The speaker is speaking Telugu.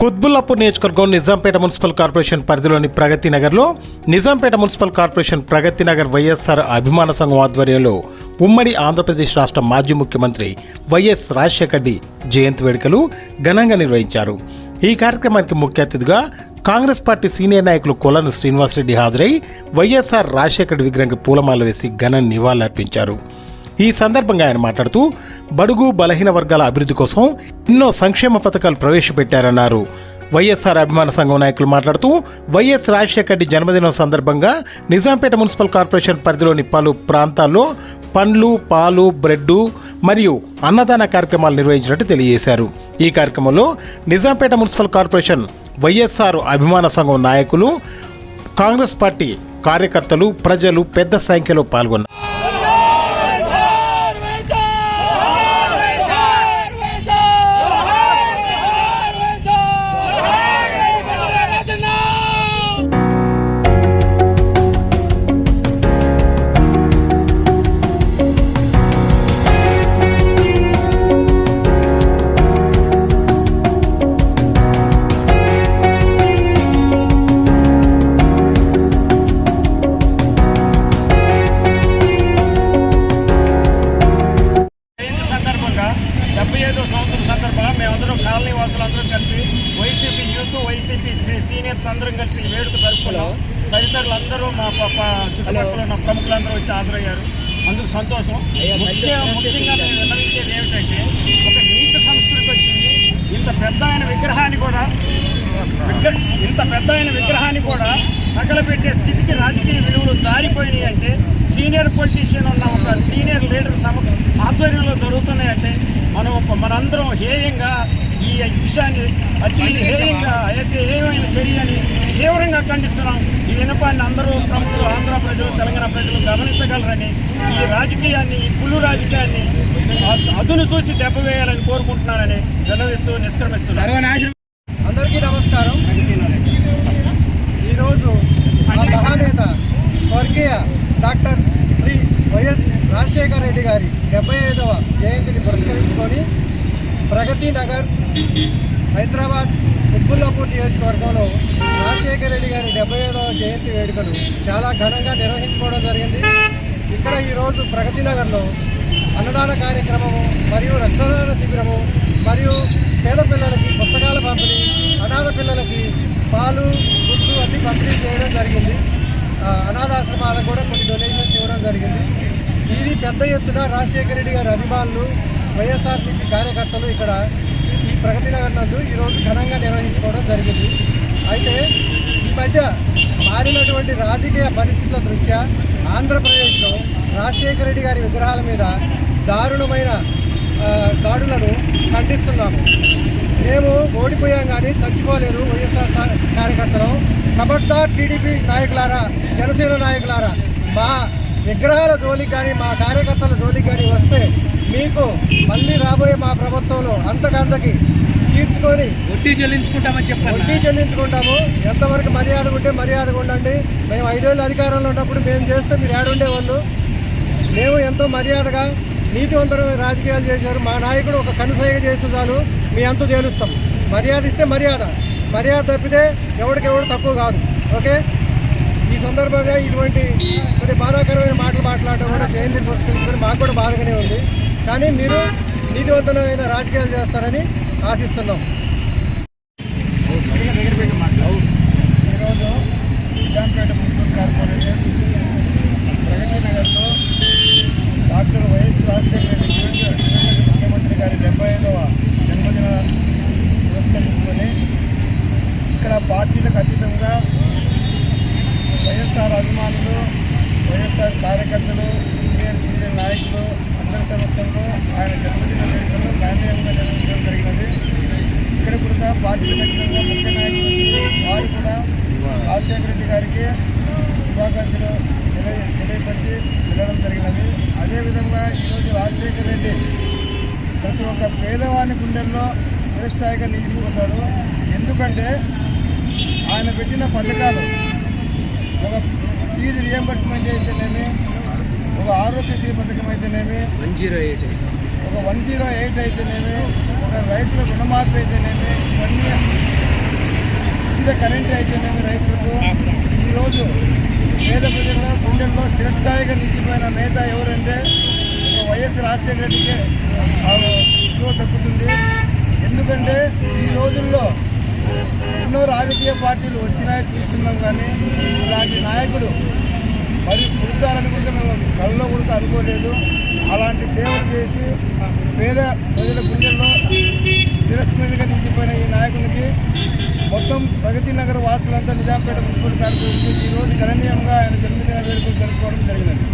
కుత్బుల్లాపూర్ నియోజకవర్గం నిజాంపేట మున్సిపల్ కార్పొరేషన్ పరిధిలోని ప్రగతి నగర్లో Nizampet municipal corporation Pragati Nagar YSR అభిమాన సంఘం ఆధ్వర్యంలో ఉమ్మడి ఆంధ్రప్రదేశ్ రాష్ట్ర మాజీ ముఖ్యమంత్రి వైఎస్ రాజశేఖర్ రెడ్డి జయంతి వేడుకలు ఘనంగా నిర్వహించారు. ఈ కార్యక్రమానికి ముఖ్య అతిథిగా కాంగ్రెస్ పార్టీ సీనియర్ నాయకులు కొలను శ్రీనివాసరెడ్డి హాజరై వైఎస్ఆర్ రాజశేఖర్ విగ్రహానికి పూలమాల వేసి ఘన నివాళులర్పించారు. ఈ సందర్భంగా ఆయన మాట్లాడుతూ బడుగు బలహీన వర్గాల అభివృద్ధి కోసం ఎన్నో సంక్షేమ పథకాలు ప్రవేశపెట్టారన్నారు. వైఎస్ఆర్ అభిమాన సంఘం నాయకులు మాట్లాడుతూ వైఎస్ రాజశేఖర రెడ్డి జన్మదినం సందర్భంగా నిజాంపేట మున్సిపల్ కార్పొరేషన్ పరిధిలోని పలు ప్రాంతాల్లో పండ్లు పాలు బ్రెడ్డు మరియు అన్నదాన కార్యక్రమాలు నిర్వహించినట్టు తెలియజేశారు. ఈ కార్యక్రమంలో నిజాంపేట మున్సిపల్ కార్పొరేషన్ వైఎస్ఆర్ అభిమాన సంఘం నాయకులు కాంగ్రెస్ పార్టీ కార్యకర్తలు ప్రజలు పెద్ద సంఖ్యలో పాల్గొన్నారు. మా ప- ప- చుట్టుపక్కల ఉన్న ప్రముఖులందరూ వచ్చి హాజరయ్యారు. అందుకు సంతోషం. ముఖ్య ముఖ్యంగా నేను విన్నవించేది ఏమిటంటే ఒక నీచ సంస్కృతి వచ్చింది. ఇంత పెద్ద ఆయన విగ్రహాన్ని కూడా ఇంత పెద్ద ఆయన విగ్రహాన్ని కూడా తగలబెట్టే స్థితికి రాజకీయ విలువలు జారిపోయినాయి అంటే సీనియర్ పొలిటీషియన్ ఉన్న ఒక సీనియర్ లీడర్ సమ ఆధ్వర్యంలో జరుగుతున్నాయంటే మనం మనందరం హేయంగా ఈ విషయాన్ని అతి హేయంగా అయితే ఏమైన చర్యని తీవ్రంగా ఖండిస్తున్నాం. ఈ వినపాన్ని అందరూ ప్రముఖులు ఆంధ్ర ప్రజలు తెలంగాణ ప్రజలు గమనించగలరని ఈ రాజకీయాన్ని ఈ కుళ్ళు రాజకీయాన్ని అదును చూసి దెబ్బ వేయాలని కోరుకుంటున్నానని విన్నవిస్తూ నిష్క్రమిస్తున్నాను. అందరికీ నమస్కారం. ఈరోజు మహానేత స్వర్గీయ డాక్టర్ శ్రీ వైఎస్ రాజశేఖర రెడ్డి గారి డెబ్బై ఐదవ జయంతిని పురస్కరించుకొని ప్రగతి నగర్ హైదరాబాద్ కుత్బుల్లాపూర్ నియోజకవర్గంలో రాజశేఖర రెడ్డి గారి డెబ్బై ఐదవ జయంతి వేడుకలు చాలా ఘనంగా నిర్వహించుకోవడం జరిగింది. ఇక్కడ ఈరోజు ప్రగతి నగర్లో అన్నదాన కార్యక్రమము మరియు రక్తదాన శిబిరము మరియు పేద పిల్లలకి చిన్నపిల్లలకి పిల్లలకి పాలు గుడ్లు అన్ని పంపిణీ చేయడం జరిగింది. అనాథాశ్రమాలకు కూడా కొన్ని డొనేషన్స్ ఇవ్వడం జరిగింది. ఇది పెద్ద ఎత్తున రాజశేఖర రెడ్డి గారి అభిమానులు వైఎస్ఆర్సీపీ కార్యకర్తలు ఇక్కడ ఈ ప్రగతి నగర్ నందు ఈరోజు ఘనంగా నిర్వహించుకోవడం జరిగింది. అయితే ఈ మధ్య మారినటువంటి రాజకీయ పరిస్థితుల దృష్ట్యా ఆంధ్రప్రదేశ్లో రాజశేఖర రెడ్డి గారి విగ్రహాల మీద దారుణమైన దాడులను ఖండిస్తున్నాము. మేము ఓడిపోయాం కానీ చచ్చిపోలేదు వైఎస్ఆర్ కార్యకర్తలు. కబడ్దార్ టీడీపీ నాయకులారా జనసేన నాయకులారా మా విగ్రహాల జోలికి కానీ మా కార్యకర్తల జోలికి కానీ వస్తే మీకు మళ్ళీ రాబోయే మా ప్రభుత్వంలో అంతకంతకి తీర్చుకొని వడ్డీ చెల్లించుకుంటామని వడ్డీ చెల్లించుకుంటాము. ఎంతవరకు మర్యాద ఉంటే మర్యాదగా ఉండండి. మేము ఐదేళ్ళు అధికారంలో ఉన్నప్పుడు మేము చేస్తే మీరు ఏడుండేవాళ్ళు. మేము ఎంతో మర్యాదగా నీతివంతమైన రాజకీయాలు చేశారు. మా నాయకుడు ఒక కనుసైగ చేస్తే చాలు. మీ అంత తేలుస్తాం. మర్యాద ఇస్తే మర్యాద. మర్యాద తప్పితే ఎవరికెవడు తక్కువ కాదు. ఓకే? ఈ సందర్భంగా ఇటువంటి కొన్ని బాధాకరమైన మాటలు మాట్లాడడం కూడా జయంతి పురస్కరించుకొని మాకు కూడా బాధగానే ఉంది. కానీ మీరు నీతివంతమైన రాజకీయాలు చేస్తారని ఆశిస్తున్నాం ఈరోజు నిజాంపేట మున్సిపల్ కార్పొరేషన్ ప్రగతి నగర్లో డాక్టర్ వైఎస్ రాజశేఖర రెడ్డి దివంగత ముఖ్యమంత్రి గారి డెబ్బై ఐదవ జన్మదిన పురస్కరించుకొని ఇక్కడ పార్టీలకు అతీతంగా వైఎస్ఆర్ అభిమానులు వైఎస్ఆర్ కార్యకర్తలు సీనియర్ సీనియర్ నాయకులు అందరి సమక్షంలో ఆయన జన్మదిన వేడుకలు గాంధీయంగా నిర్వహించడం జరిగినది. ఇక్కడ కూడా పార్టీ అతీతంగా ముఖ్య నాయకులు వారు కూడా రాజశేఖర రెడ్డి గారికి శుభాకాంక్షలు తెలియ తెలియపరిచి వెళ్ళడం జరిగినది. అదేవిధంగా ఈరోజు రాజశేఖర రెడ్డి ప్రతి ఒక్క పేదవాని గుండెల్లో చిరస్థాయిగా నిలిచిపోతాడు. ఎందుకంటే ఆయన పెట్టిన పథకాలు ఒక ఫీజు రియంబర్స్మెంట్ అయితేనేమి? ఒక ఆరోగ్యశ్రీ పథకం అయితేనేమి? వన్ జీరో ఎయిట్ ఒక వన్ జీరో ఎయిట్ అయితేనేమి? ఒక రైతుల రుణమాఫీ అయితేనేమి? ఇవన్నీ ఉచిత కరెంట్ అయితేనేమి రైతులకు? ఈరోజు పేద ప్రజల్లో గుండెల్లో చిరస్థాయిగా నిలిచిపోయిన నేత ఎవరంటే ఒక వైఎస్ రాజశేఖర రెడ్డికి ఆ విలువ దక్కుతుంది ఎందుకంటే ఈ రోజుల్లో ఎన్నో రాజకీయ పార్టీలు వచ్చినాయి చూస్తున్నాం కానీ ఇలాంటి నాయకుడు మరి పుడతారని కూడా మేము కళ్ళలో కూడా అనుకోలేదు. అలాంటి సేవలు చేసి పేద ప్రజల గుండెల్లో తిరస్మరణగా నిలిచిపోయిన ఈ నాయకునికి మొత్తం ప్రగతి నగర్ వాసులంతా నిజాంపేట మున్సిపల్ కార్పొరేషన్ ఈరోజు గణనీయంగా ఆయన జన్మదిన వేడుకలు జరుపుకోవడం జరిగినది.